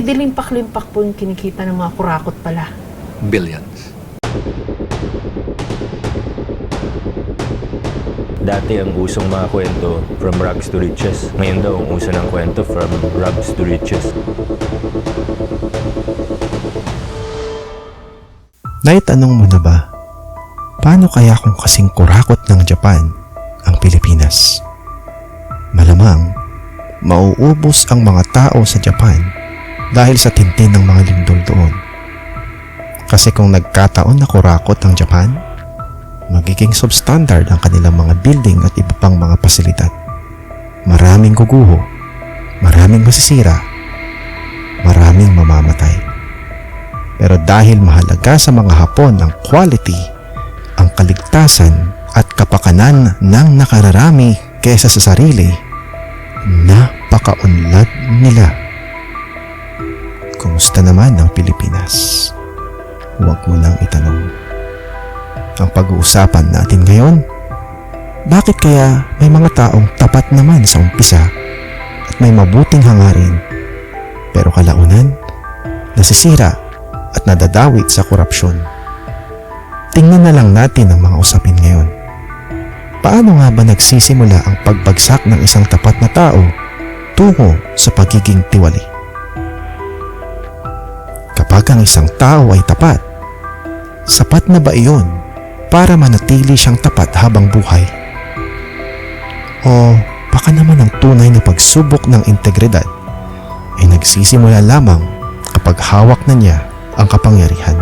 Eh, dilimpak-limpak po yung kinikita ng mga kurakot pala. Billions. Dati ang usong mga kwento from rags to riches. Ngayon daw ang uso ng kwento from rags to riches. Naitanong mo na ba, paano kaya kung kasing kurakot ng Japan ang Pilipinas? Malamang, mauubos ang mga tao sa Japan dahil sa tintin ng mga lindol doon. Kasi kung nagkataon na kurakot ang Japan, magiging substandard ang kanilang mga building at iba pang mga pasilidad. Maraming guguho, maraming masisira, maraming mamamatay. Pero dahil mahalaga sa mga Hapon ang quality, ang kaligtasan at kapakanan ng nakararami kesa sa sarili, napakaunlad nila. Kumusta naman ang Pilipinas? Huwag mo nang itanong. Ang pag-uusapan natin ngayon, bakit kaya may mga taong tapat naman sa umpisa at may mabuting hangarin, pero kalaunan, nasisira at nadadawit sa korupsyon. Tingnan na lang natin ang mga usapin ngayon. Paano nga ba nagsisimula ang pagbagsak ng isang tapat na tao tungo sa pagiging tiwali? Kapag ang isang tao ay tapat, sapat na ba iyon para manatili siyang tapat habang buhay? O baka naman ang tunay na pagsubok ng integridad ay nagsisimula lamang kapag hawak na niya ang kapangyarihan.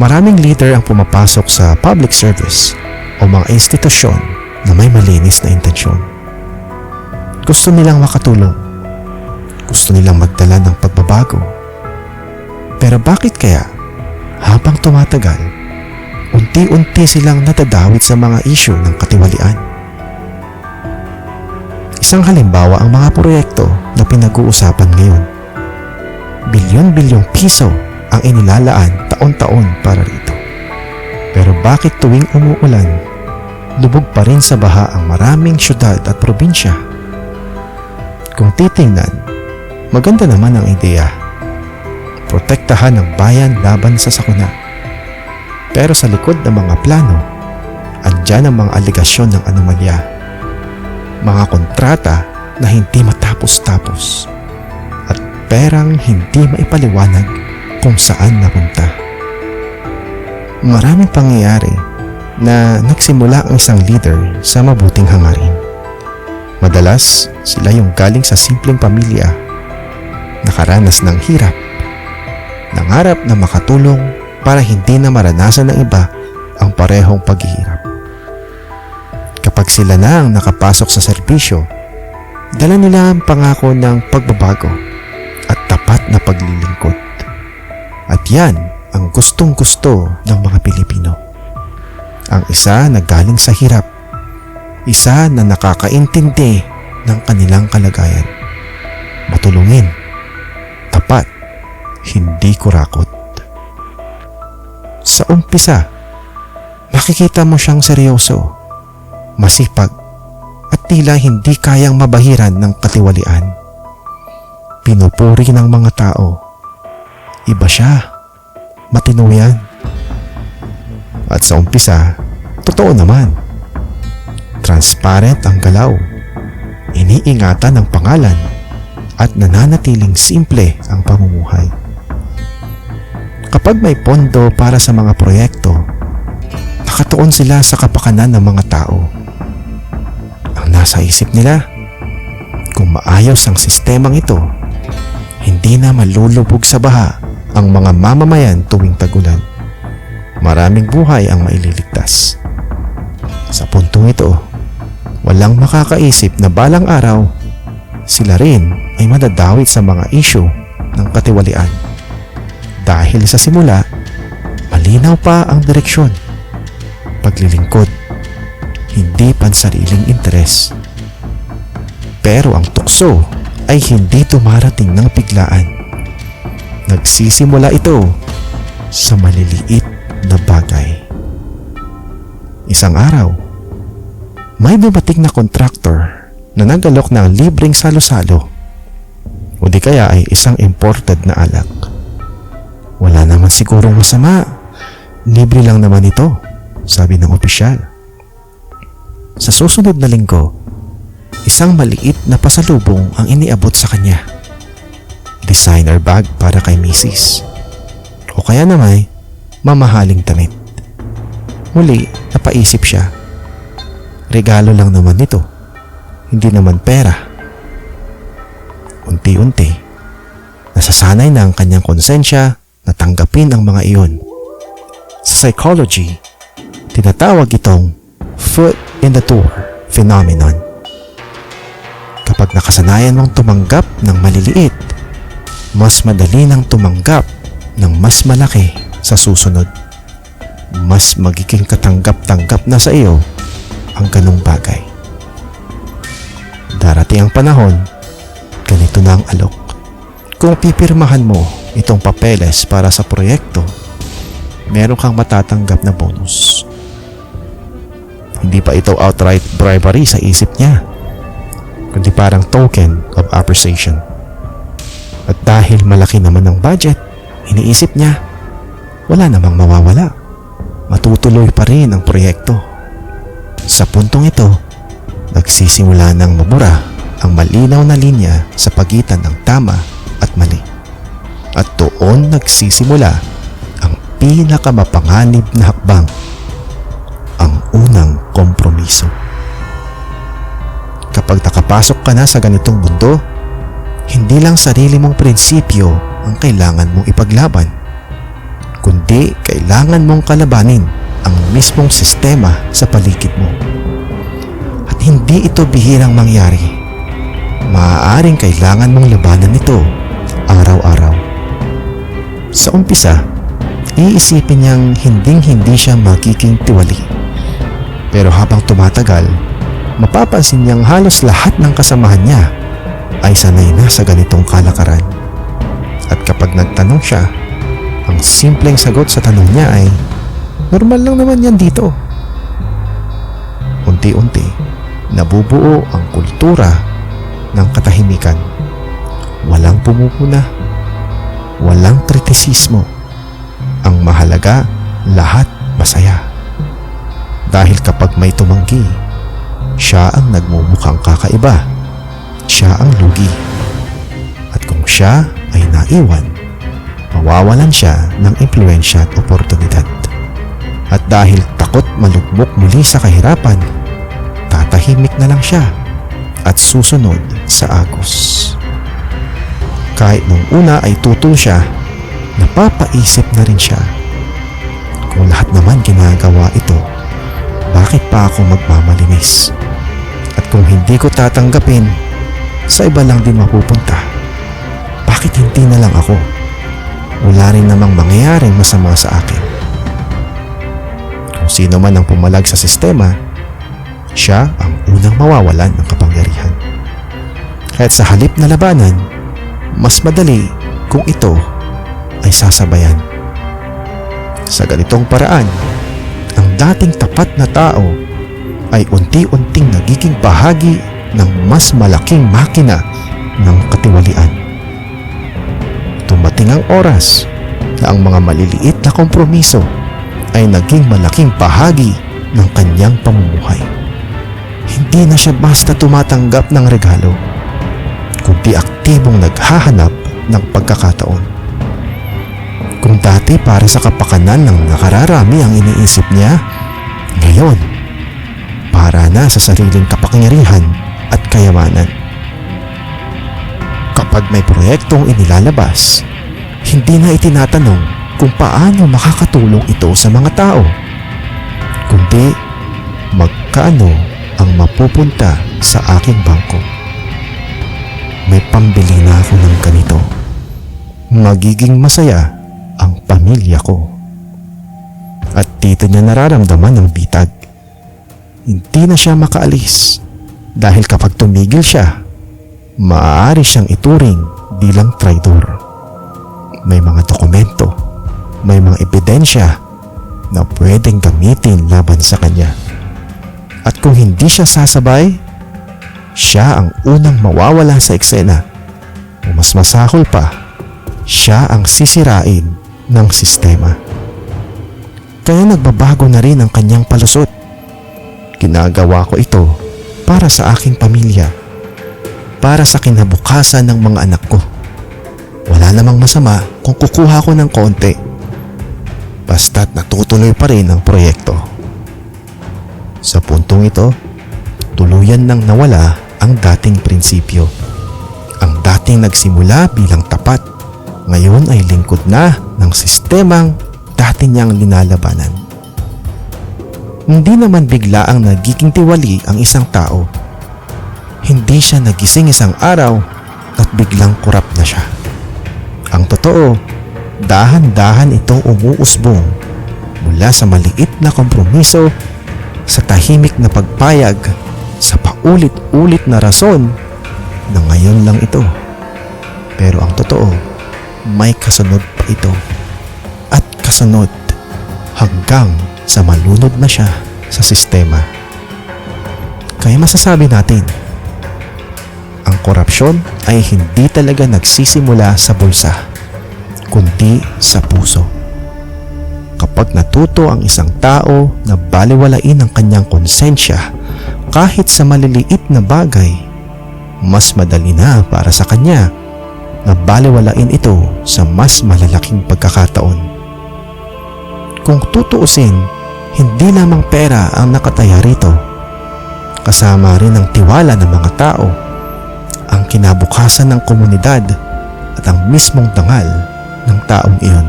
Maraming leader ang pumapasok sa public service o mga institusyon na may malinis na intensyon. Gusto nilang makatulong. Gusto nilang magdala ng pagbabago. Pero bakit kaya habang tumatagal, unti-unti silang natadawit sa mga isyu ng katiwalian? Isang halimbawa ang mga proyekto na pinag-uusapan ngayon bilyon-bilyong piso ang inilalaan taon-taon para rito. Pero bakit tuwing umuulan, lubog pa rin sa baha ang maraming syudad at probinsya? Kung titingnan, maganda naman ang ideya. Protektahan ang bayan laban sa sakuna. Pero sa likod ng mga plano, andyan ang mga aligasyon ng anomalya. Mga kontrata na hindi matapos-tapos at perang hindi maipaliwanag kung saan napunta. Maraming pangyayari na nagsimula ang isang leader sa mabuting hangarin. Madalas, sila yung galing sa simpleng pamilya, nakaranas ng hirap, nangarap na makatulong para hindi na maranasan ng iba ang parehong paghihirap. Kapag sila na ang nakapasok sa serbisyo, dala nila ang pangako ng pagbabago at tapat na paglilingkod. At yan ang gustong gusto ng mga Pilipino. Ang isa na galing sa hirap, isa na nakakaintindi ng kanilang kalagayan. Matulungin, hindi kurakot. Sa umpisa, makikita mo siyang seryoso, masipag, at tila hindi kayang mabahiran ng katiwalian pinupuri ng mga tao. Iba siya. Matino yan. At sa umpisa, totoo naman. Transparent ang galaw. Iniingatan ang pangalan at nananatiling simple ang pamumuhay. Kapag may pondo para sa mga proyekto, nakatuon sila sa kapakanan ng mga tao. Ang nasa isip nila, kung maayos ang sistemang ito, hindi na malulubog sa baha ang mga mamamayan tuwing tagulan. Maraming buhay ang maililigtas. Sa puntong ito, walang makakaisip na balang araw, sila rin ay madadawit sa mga isyu ng katiwalian. Dahil sa simula, malinaw pa ang direksyon. Paglilingkod, hindi pansariling interes. Pero ang tukso ay hindi tumarating ng biglaan. Nagsisimula ito sa maliliit na bagay. Isang araw, may dumating na kontraktor na nagalok ng libreng salo-salo. O di kaya ay isang imported na alak. Wala naman sigurong masama. Libre lang naman ito, sabi ng opisyal. Sa susunod na linggo, isang maliit na pasalubong ang iniabot sa kanya. Designer bag para kay Mrs. O kaya naman, mamahaling damit. Muli, napaisip siya. Regalo lang naman ito. Hindi naman pera. Unti-unti, nasasanay na ang kanyang konsensya na tanggapin ang mga iyon. Sa psychology, tinatawag itong foot in the door phenomenon. Kapag nakasanayan mong tumanggap ng maliliit, mas madali nang tumanggap ng mas malaki sa susunod. Mas magiging katanggap-tanggap na sa iyo ang ganong bagay. Darating ang panahon, ganito na ang alok. Kung pipirmahan mo itong papeles para sa proyekto, meron kang matatanggap na bonus. Hindi pa ito outright bribery sa isip niya, kundi parang token of appreciation. At dahil malaki naman ang budget, iniisip niya, wala namang mawawala. Matutuloy pa rin ang proyekto. Sa puntong ito, nagsisimula ng mabura ang malinaw na linya sa pagitan ng tama at mali. Doon nagsisimula ang pinakamapanganib na hakbang, ang unang kompromiso. Kapag nakapasok ka na sa ganitong mundo, hindi lang sarili mong prinsipyo ang kailangan mong ipaglaban, kundi kailangan mong kalabanin ang mismong sistema sa paligid mo. At hindi ito bihirang mangyari. Maaaring kailangan mong labanan ito araw-araw. Sa umpisa, iisipin niyang hinding-hindi siya magiging tiwali. Pero habang tumatagal, mapapansin niyang halos lahat ng kasamahan niya ay sanay na sa ganitong kalakaran. At kapag nagtanong siya, ang simpleng sagot sa tanong niya ay, normal lang naman yan dito. Unti-unti, nabubuo ang kultura ng katahimikan. Walang pumupuna, walang kritisismo. Ang mahalaga, lahat masaya. Dahil kapag may tumanggi, siya ang nagmumukhang kakaiba. Siya ang lugi. At kung siya ay naiwan, mawawalan siya ng impluensya at oportunidad. At dahil takot malugmok muli sa kahirapan, tatahimik na lang siya at susunod sa agos. Kahit nung una ay tutol siya, napapaisip na rin siya. Kung lahat naman ginagawa ito, bakit pa ako magmamalinis? At kung hindi ko tatanggapin, sa iba lang din mapupunta. Bakit hindi na lang ako? Wala rin namang mangyayaring masama sa akin. Kung sino man ang pumalag sa sistema, siya ang unang mawawalan ng kapangyarihan. Kahit sa halip na labanan, mas madali kung ito ay sasabayan. Sa ganitong paraan, ang dating tapat na tao ay unti-unting nagiging bahagi ng mas malaking makina ng katiwalian. Tumating ang oras na ang mga maliliit na kompromiso ay naging malaking bahagi ng kanyang pamumuhay. Hindi na siya basta tumatanggap ng regalo, kundi aktibong naghahanap ng pagkakataon. Kung dati para sa kapakanan ng nakararami ang iniisip niya, ngayon, para na sa sariling kapangyarihan at kayamanan. Kapag may proyektong inilalabas, hindi na itinatanong kung paano makakatulong ito sa mga tao, kundi magkano ang mapupunta sa aking bangko. May pambili na ako ng ganito. Magiging masaya ang pamilya ko. At dito niya nararamdaman ang bitag. Hindi na siya makaalis dahil kapag tumigil siya, maaari siyang ituring bilang traidor. May mga dokumento, may mga ebidensya na pwedeng gamitin laban sa kanya. At kung hindi siya sasabay, siya ang unang mawawala sa eksena o mas mas masahol pa, siya ang sisirain ng sistema. Kaya nagbabago na rin ang kanyang palusot. Ginagawa ko ito para sa aking pamilya, para sa kinabukasan ng mga anak ko. Wala namang masama kung kukuha ko ng konti. Basta't natutuloy pa rin ang proyekto. Sa puntong ito, tuluyan nang nawala ang dating prinsipyo. Ang dating nagsimula bilang tapat, ngayon ay lingkod na ng sistemang dati niyang linalabanan. Hindi naman bigla ang nagiging tiwali ang isang tao. Hindi siya nagising isang araw at biglang kurap na siya. Ang totoo, dahan-dahan itong umuusbong mula sa maliit na kompromiso sa tahimik na pagpayag sa paulit-ulit na rason na ngayon lang ito. Pero ang totoo, may kasunod pa ito. At kasunod hanggang sa malunod na siya sa sistema. Kaya masasabi natin, ang korupsyon ay hindi talaga nagsisimula sa bulsa, kundi sa puso. Kapag natuto ang isang tao na baliwalain ang kanyang konsensya kahit sa maliliit na bagay, mas madali na para sa kanya na baliwalain ito sa mas malalaking pagkakataon. Kung tutuusin, hindi lamang pera ang nakataya rito. Kasama rin ang tiwala ng mga tao, ang kinabukasan ng komunidad at ang mismong dangal ng taong iyon.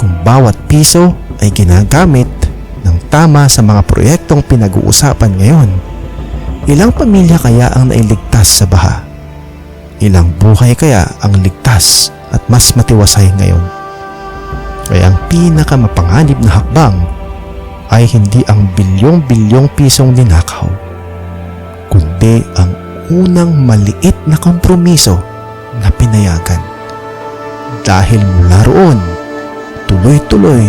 Kung bawat piso ay ginagamit tama sa mga proyektong pinag-uusapan ngayon, ilang pamilya kaya ang nailigtas sa baha? Ilang buhay kaya ang ligtas at mas matiwasay ngayon? Kaya ang pinakamapanganib na hakbang ay hindi ang bilyong-bilyong pisong ninakaw, kundi ang unang maliit na kompromiso na pinayagan. Dahil mula roon, tuloy-tuloy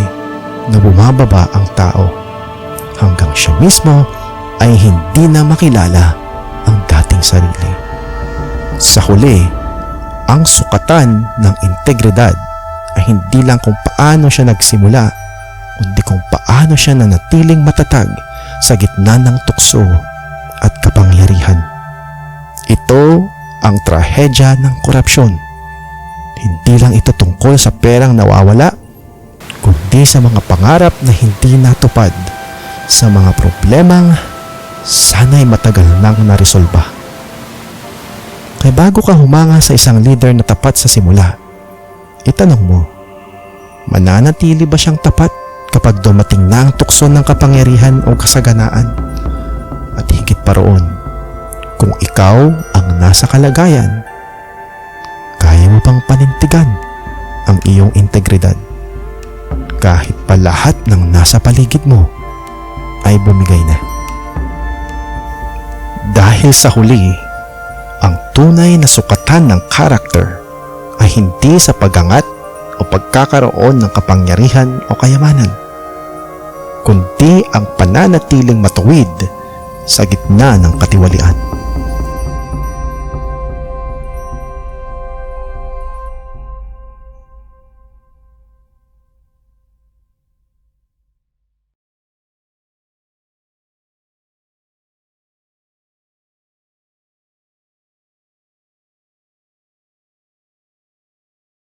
na bumababa ang tao hanggang siya mismo ay hindi na makilala ang dating sarili. Sa huli, ang sukatan ng integridad ay hindi lang kung paano siya nagsimula, kundi kung paano siya nanatiling matatag sa gitna ng tukso at kapangyarihan. Ito ang trahedya ng korupsyon. Hindi lang ito tungkol sa perang nawawala, kundi sa mga pangarap na hindi natupad, sa mga problemang sana'y matagal nang naresolba. Kaya bago ka humanga sa isang leader na tapat sa simula, itanong mo, mananatili ba siyang tapat kapag dumating na ang tukso ng kapangyarihan o kasaganaan? At higit pa roon, kung ikaw ang nasa kalagayan, kaya mo bang panintigan ang iyong integridad? Kahit pa lahat ng nasa paligid mo ay bumigay na. Dahil sa huli, ang tunay na sukatan ng karakter ay hindi sa pagangat o pagkakaroon ng kapangyarihan o kayamanan, kundi ang pananatiling matuwid sa gitna ng katiwalian.